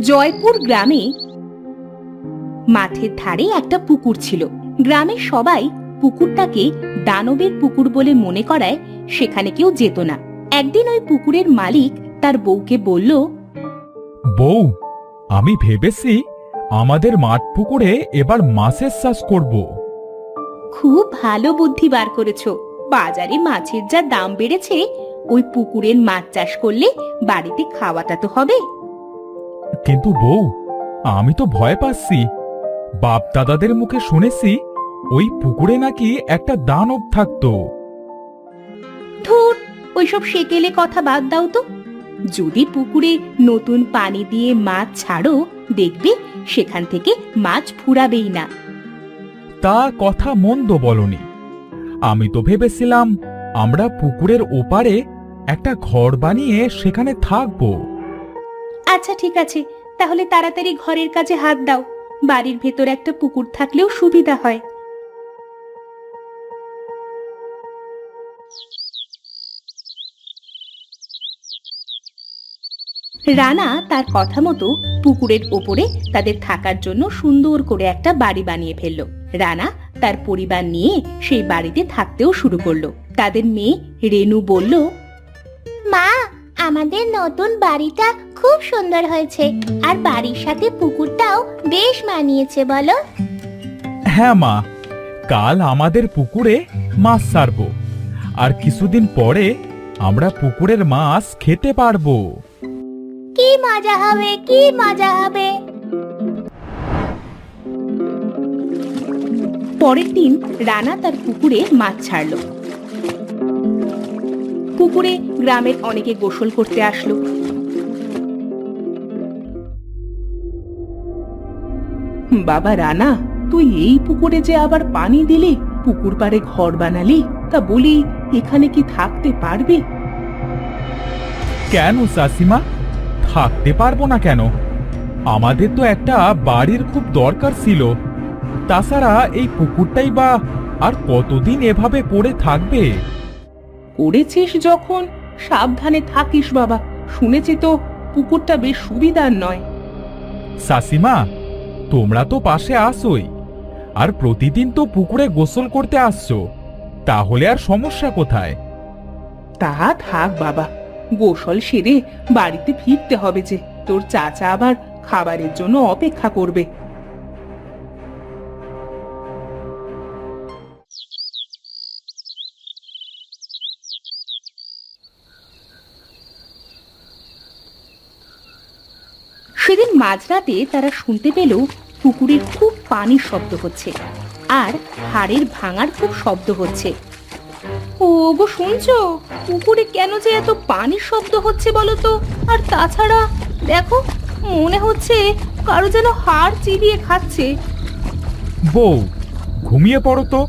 জয়পুর গ্রামে মাঠের ধারে একটা পুকুর ছিল। গ্রামের সবাই পুকুরটাকে দানবের পুকুর বলে মনে করায় সেখানে কেউ যেত না। একদিন ওই পুকুরের মালিক তার বউকে বলল বউ আমি ভেবেছি আমাদের মাঠ পুকুরে এবার মাছের চাষ করব। খুব ভালো বুদ্ধি বার করেছ। বাজারে মাছের যা দাম বেড়েছে ওই পুকুরের মাছ চাষ করলে বাড়িতে খাওয়াটা তো হবে। কিন্তু বউ আমি তো ভয় পাচ্ছি। বাপ দাদাদের মুখে শুনেছি ওই পুকুরে নাকি একটা দানব থাকতো। ধুর ওইসব সেকেলে কথা বাদ দাও তো। যদি পুকুরে নতুন পানি দিয়ে মাছ ছাড়ো দেখবে সেখান থেকে মাছ ফুরাবেই না। তা কথা মন্দ বলনি। আমি তো ভেবেছিলাম আমরা পুকুরের ওপারে একটা ঘর বানিয়ে সেখানে থাকব। আচ্ছা ঠিক আছে। তাহলে তাড়াতাড়ি ঘরের কাজে হাত দাও। বাড়ির ভেতর একটা পুকুর থাকলেও সুবিধা হয়। রানা তার কথা মতো পুকুরের ওপরে তাদের থাকার জন্য সুন্দর করে একটা বাড়ি বানিয়ে ফেলল। রানা তার পরিবার নিয়ে সেই বাড়িতে থাকতেও শুরু করল। তাদের মেয়ে রেনু বলল মা আমাদের নতুন বাড়িটা খুব সুন্দর হয়েছে আর বাড়ির সাথে পুকুরটাও বেশ মানিয়েছে বলো? হ্যাঁ মা কাল আমাদের পুকুরে মাছ ছাড়বো আর কিছুদিন পরে আমরা পুকুরের মাছ খেতে পারব। কি মজা হবে কি মজা হবে। পরের দিন রানা তার পুকুরে মাছ ছাড়লো। পুকুরে গ্রামের অনেকে গোসল করতে আসলো। বাবা রানা, তুই এই পুকুরে যে আবার পানি দিলি, পুকুর পাড়ে ঘর বানালি, তা বলি এখানে কি থাকতে পারবি? কেন চাষিমা থাকতে পারব না কেন? আমাদের তো একটা বাড়ির খুব দরকার ছিল। তাছাড়া এই পুকুরটাই বা আর কতদিন এভাবে পড়ে থাকবে? করেছিস যখন? সাবধানে থাকিস বাবা। শুনেছি তো পুকুরটা বেশ সুবিধার নয়। সাসিমা তোমরা তো পাশে আসোই। আর প্রতিদিন তো পুকুরে গোসল করতে আসছো। তাহলে আর সমস্যা কোথায়? তা থাক বাবা। গোসল সেরে বাড়িতে ফিরতে হবে যে। তোর চাচা আবার খাবারের জন্য অপেক্ষা করবে। মাঝরাতে তারা শুনতে পেল পুকুরের খুব পানির শব্দ হচ্ছে আর হাড়ের ভাঙার খুব শব্দ হচ্ছে। ও গো শুনছো? পুকুরে কেন যে এত পানির শব্দ হচ্ছে বলো তো? আর তাছাড়া দেখো মনে হচ্ছে কারও যেন হাড় চিবিয়ে খাচ্ছে। বউ ঘুমিয়ে পড়ো তো।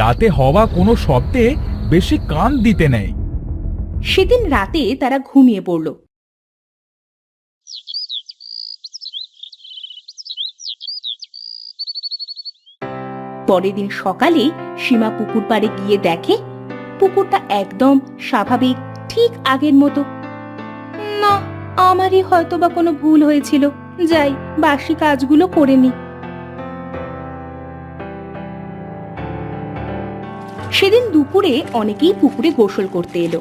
রাতে হওয়া কোনো শব্দে বেশি কান দিতে নেই। সেদিন রাতে তারা ঘুমিয়ে পড়ল। পরের দিন সকালে সীমা পুকুর পাড়ে গিয়ে দেখে পুকুরটা একদম স্বাভাবিক ঠিক আগের মতো। না আমারই হয়তো বা কোনো ভুল হয়েছিল। যাই বাসি কাজগুলো করে নি। সেদিন দুপুরে অনেকেই পুকুরে গোসল করতে এলো।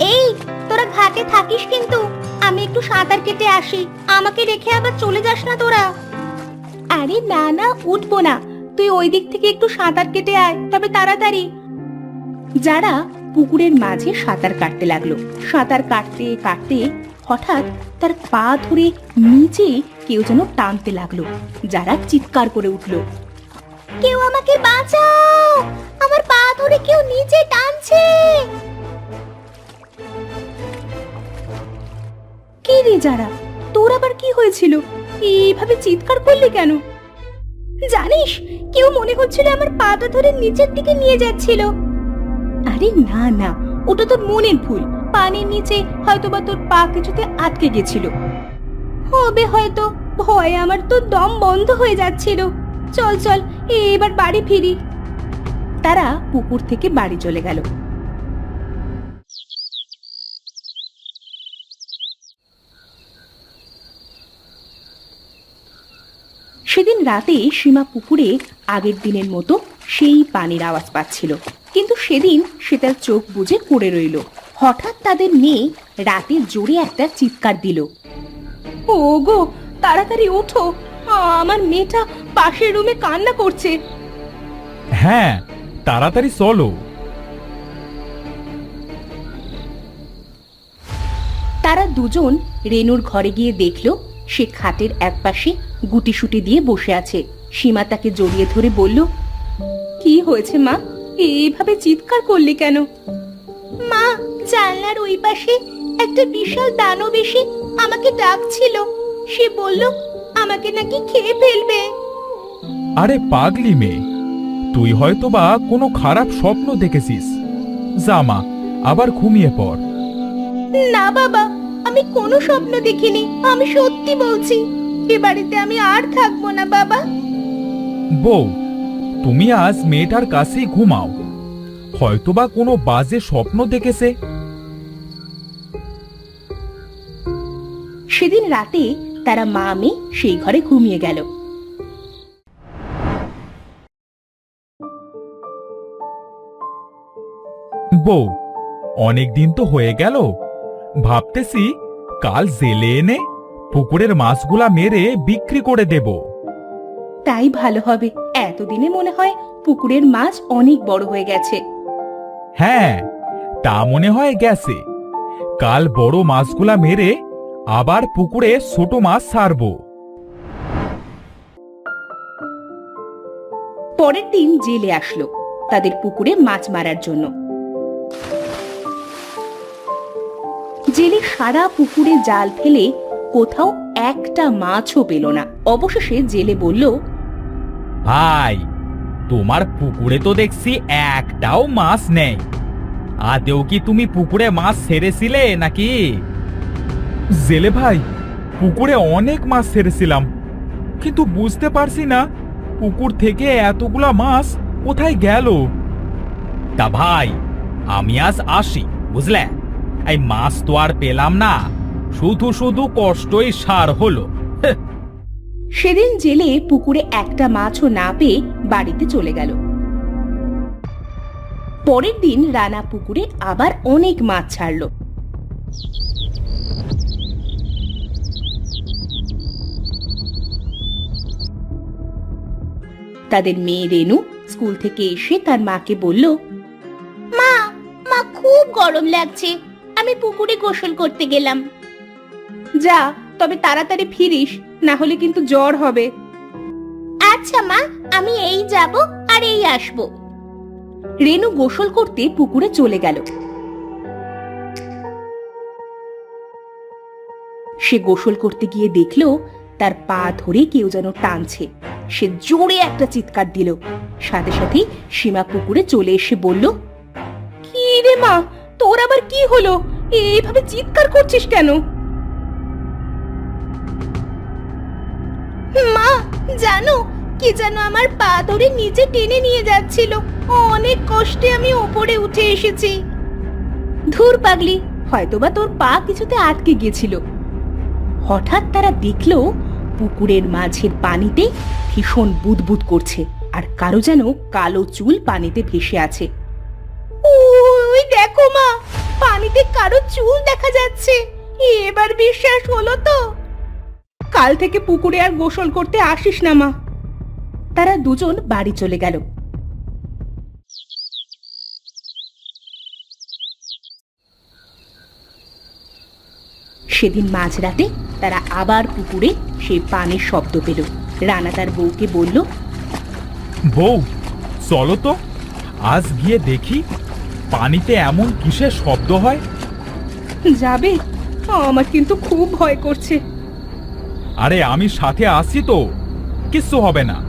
এই তোরা ঘাটে থাকিস কিন্তু। আমি একটু সাঁতার কেটে আসি। আমাকে রেখে আবার চলে যাস না তোরা। আরে না না উঠবো না। তুই ওই দিক থেকে একটু সাঁতার কেটে আয়, তবে তাড়াতাড়ি। যারা পুকুরের মাঝে সাঁতার কাটতে লাগল। সাঁতার কাটতে কাটতে হঠাৎ তার পা ধরে নিচে কেউ যেন টানতে লাগল। যারা চিৎকার করে উঠল, কেউ আমাকে বাঁচাও! আমার পা ধরে কেউ নিচে টানছে! কে রে যারা, তোর আবার কি হয়েছিল? এইভাবে চিৎকার করলি কেন? জানিস কেউ মনে হচ্ছিল আমার পাটা ধরে নিচের দিকে নিয়ে যাচ্ছিল। আরে না না, ওটা তোর মনের ভুল। পানির নিচে হয়তো বা তোর পা কিছুতে আটকে গেছিল। হবে হয়তো, ভয়ে আমার তো দম বন্ধ হয়ে যাচ্ছিল। চল চল এবার বাড়ি ফিরি। তারা পুকুর থেকে বাড়ি চলে গেল। সেদিন রাতে সীমা পুকুরে আগের দিনের মতো সেই পানির আওয়াজ পাচ্ছিল। কিন্তু সেদিন সে তার চোখ বুজে পড়ে রইল। হঠাৎ তাদের মেয়ে রাতে জোরে একটা চিৎকার দিল। ও গো তাড়াতাড়ি ওঠো। আমার মেয়েটা পাশের রুমে কান্না করছে। হ্যাঁ তাড়াতাড়ি চলো। তারা দুজন রেনুর ঘরে গিয়ে দেখল সে খাটের একপাশে গুটিসুটি দিয়ে বসে আছে। সীমা তাকে জড়িয়ে ধরে বলল কি হয়েছে মা? এইভাবে চিৎকার করলি কেন? মা জানলার ওই পাশে একটা বিশাল দানব এসে আমাকে ডাকছিল। সে বলল আমাকে নাকি খেয়ে ফেলবে। আরে পাগলি মেয়ে তুই হয়তো বা কোনো খারাপ স্বপ্ন দেখেছিস। জামা আবার ঘুমিয়ে পড়। না বাবা আমি কোনো স্বপ্ন দেখিনি আমি সত্যি বলছি। এ বাড়িতে আমি আর থাকব না বাবা। বউ তুমি আজ মেয়েটার কাছেই ঘুমাও। হয়তোবা কোনো বাজে স্বপ্ন দেখেছে। সেদিন রাতে তারা মা মেয়ে সেই ঘরে ঘুমিয়ে গেল। বউ অনেক দিন তো হয়ে গেল। ভাবতেছি কাল জেলে এনে পুকুরের মাছগুলা মেরে বিক্রি করে দেব। তাই ভালো হবে। এতদিনে মনে হয় পুকুরের মাছ অনেক বড় হয়ে গেছে। হ্যাঁ তা মনে হয় গেছে। কাল বড় মাছগুলা মেরে আবার পুকুরে ছোট মাছ ছাড়বো পরের দিন জেলে আসলো তাদের পুকুরে মাছ মারার জন্য। জেলে সারা পুকুরে জাল ফেলে কোথাও একটা মাছও পেল না। অবশেষে জেলে বলল, ভাই, তোমার পুকুরে তো দেখছি একটাও মাছ নেই। আদেও কি তুমি পুকুরে মাছ ছেড়েছিলে নাকি? জেলে ভাই, পুকুরে অনেক মাছ ছেড়েছিলাম। কিন্তু বুঝতে পারছি না পুকুর থেকে এতগুলা মাছ কোথায় গেল। তা ভাই, আমি আজ আসি, বুঝলে? এই মাছ তো আর পেলাম না। শুধু শুধু কষ্টই সার হলো। সেদিন জেলে পুকুরে একটা মাছও না পেয়ে বাড়িতে চলে গেল। পরের দিন রানা পুকুরে আবার অনেক মাছ ছাড়লো। তাদের মেয়ে রেনু স্কুল থেকে এসে তার মাকে বলল, মা মা, খুব গরম লাগছে। আমি পুকুরে গোসল করতে গেলাম। যা তবে তাড়াতাড়ি ফিরিস না হলে কিন্তু জ্বর হবে। আচ্ছা মা আমি এই যাব আর এই আসব। রেনু গোসল করতে পুকুরে চলে গেল। সে গোসল করতে গিয়ে দেখল তার পা ধরে কেউ যেন টানছে। সে জোরে একটা চিৎকার দিল। সাথে সাথে সীমা পুকুরে চলে এসে বলল কি রে মা তোর আবার কি হলো? এইভাবে চিৎকার করছিস কেন? মা, জানো, কি যেন আমার পা ধরে নিচে টেনে নিয়ে যাচ্ছিল। অনেক কষ্টে আমি ওপরে উঠে এসেছি। ধুর পাগলি, হয়তোবা তোর পা কিছুতে আটকে গিয়েছিল। হঠাৎ তারা দেখল, পুকুরের মাঝের পানিতে ভীষণ বুদবুদ করছে, আর কারও যেন কালো চুল পানিতে ভেসে আছে। ওই দেখো মা, পানিতে কারও চুল দেখা যাচ্ছে। এবার বিশ্বাস হলো তো। কাল থেকে পুকুরে আর গোসল করতে আসিস না মা। তারা দুজন বাড়ি চলে গেল। সেদিন মাঝরাতে তারা আবার পুকুরে সেই পানির শব্দ পেল। রানা তার বউকে বলল বউ চলো তো। আজ গিয়ে দেখি পানিতে এমন কিসের শব্দ হয়। যাবে আমার কিন্তু খুব ভয় করছে। আরে আমি সাথে আসি তো। কিচ্ছু হবে না।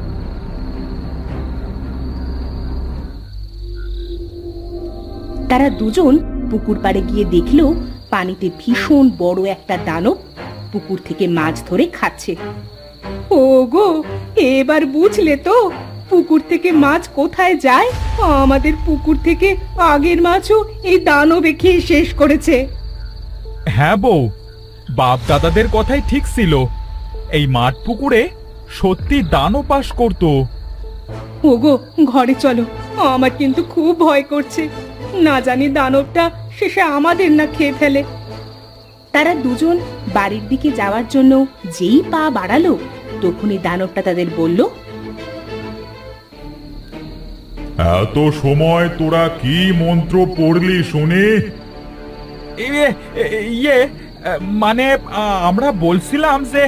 তারা দুজন পুকুর পাড়ে গিয়ে দেখল পানিতে ভীষণ বড় একটা দানব পুকুর থেকে মাছ ধরে খাচ্ছে। ও গো এবার বুঝলে তো পুকুর থেকে মাছ কোথায় যায়? আমাদের পুকুর থেকে আগের মাছও এই দানবে খেয়ে শেষ করেছে। হ্যাঁ বউ বাপ দাদাদের কথাই ঠিক ছিল। এই মাঠ পুকুরে সত্যি দানও পাশ করতো। ওগো ঘরে চলো। আমার কিন্তু খুব ভয় করছে। না জানি দানবটা শেষে আমাদের না খেয়ে ফেলে। তারা দুজন বাড়ির দিকে যাওয়ার জন্য যেই পা বাড়ালো তখনই দানবটা তাদের বলল এত সময় তোরা কি মন্ত্র পড়লি শুনি? ইয়ে ইয়ে মানে আমরা বলছিলাম যে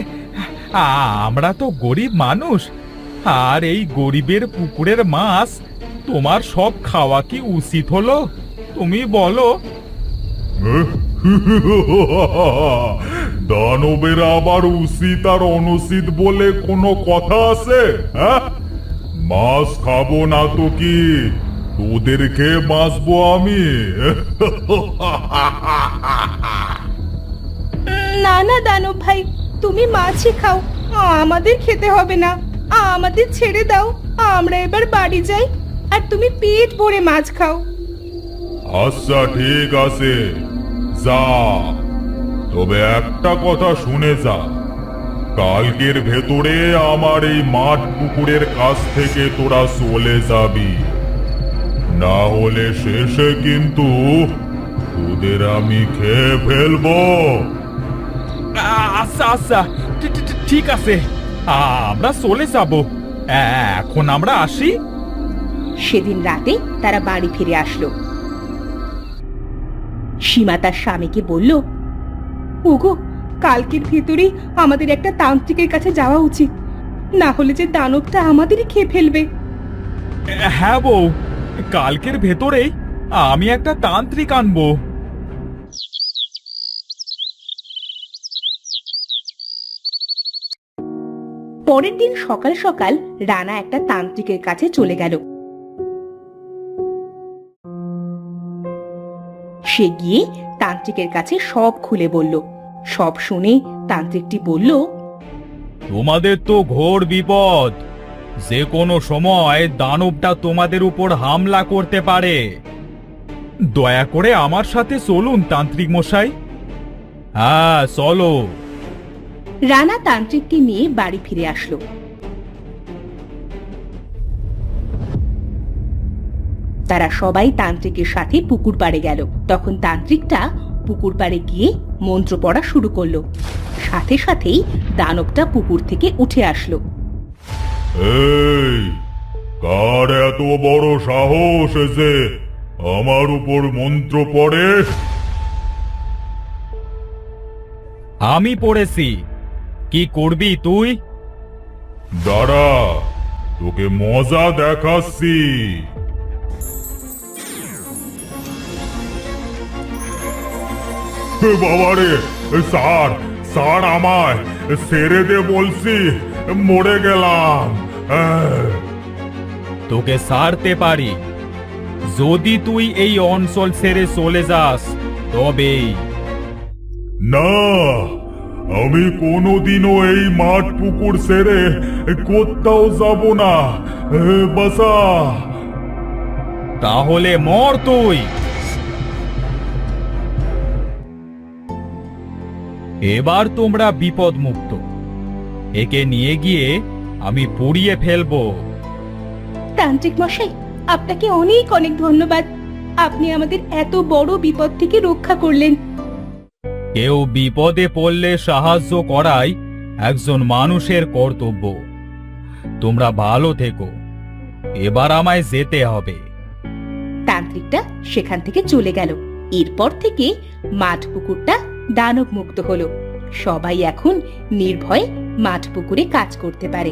আমরা তো গরিব মানুষ। আর এই গরিবের পুকুরের মাছ তোমার সব খাওয়া কি উচিত হলো? তুমি বলো। দানবের আবার উচিত আর অনুচিত বলে কোনো কথা আছে হ্যাঁ? মাছ খাব না তো কি? তোদেরকে বাঁচবো আমি। না না দানব ভাই। তুমি মাছই খাও। আমাদের খেতে হবে না। আমাদের ছেড়ে দাও। আমরা এবার বাড়ি যাই। আর তুমি পেট ভরে মাছ খাও। আচ্ছা ঠিক আছে। যা। তবে একটা কথা শুনে যা। কালকের ভেতরে আমার এই মাঠ পুকুরের কাছ থেকে তোরা চলে যাবি। না হলে শেষে কিন্তু তোদের আমি খেয়ে ফেলব। আচ্ছা আচ্ছা। ঠিক আছে। আমরা চলে যাব। এখন আমরা আসি। সেদিন রাতে তারা বাড়ি ফিরে আসলো। সীমা তার স্বামীকে বলল ওগো কালকের ভেতরেই আমাদের একটা তান্ত্রিকের কাছে যাওয়া উচিত। না হলে যে দানবটা আমাদেরই খেয়ে ফেলবে। হ্যাঁ বউ কালকের ভেতরেই আমি একটা তান্ত্রিক আনব। পরের দিন সকাল সকাল রানা একটা তান্ত্রিকের কাছে চলে গেল। সে গিয়ে তান্ত্রিকের কাছে সব খুলে বলল। সব শুনে তান্ত্রিকটি বলল, তোমাদের তো ঘোর বিপদ। যে কোনো সময় দানবটা তোমাদের উপর হামলা করতে পারে। দয়া করে আমার সাথে চলুন, তান্ত্রিক মশাই। হ্যাঁ চলো। রানা তান্ত্রিককে নিয়ে বাড়ি ফিরে আসলো। তারা সবাই তান্ত্রিকের সাথে পুকুর পাড়ে গেল। তখন তান্ত্রিকটা পুকুর পাড়ে গিয়ে মন্ত্র পড়া শুরু করল। সাথে সাথেই দানবটা পুকুর থেকে উঠে আসলো। এই কার এত বড় সাহস যে আমার উপর মন্ত্র পড়ে? আমি পড়েছি। কি করবি তুই? দাঁড়া তোকে মজা দেখাচ্ছি। বাবারে স্যার স্যার আমায় সেরে দে বলছি মরে গেলাম। তোকে সারতে পারি। যদি তুই এই অঞ্চল ছেড়ে চলে যাস তবেই। না আমি কোনোদিনও এই মাঠ পুকুর ছেড়ে কোথাও যাব না। বাসা তাহলে মর তুই। এবার তোমরা বিপদ মুক্ত একে নিয়ে গিয়ে আমি পুড়িয়ে ফেলব। তান্ত্রিক মশাই আপনাকে অনেক অনেক ধন্যবাদ। আপনি আমাদের এত বড় বিপদ থেকে রক্ষা করলেন। কেউ বিপদে পড়লে সাহায্য করাই একজন মানুষের কর্তব্য। তোমরা ভালো থেকো। এবার আমায় যেতে হবে। তান্ত্রিকটা সেখান থেকে চলে গেল। এরপর থেকে মাঠ পুকুরটা দানব মুক্ত হলো। সবাই এখন নির্ভয়ে মাঠ পুকুরে কাজ করতে পারে।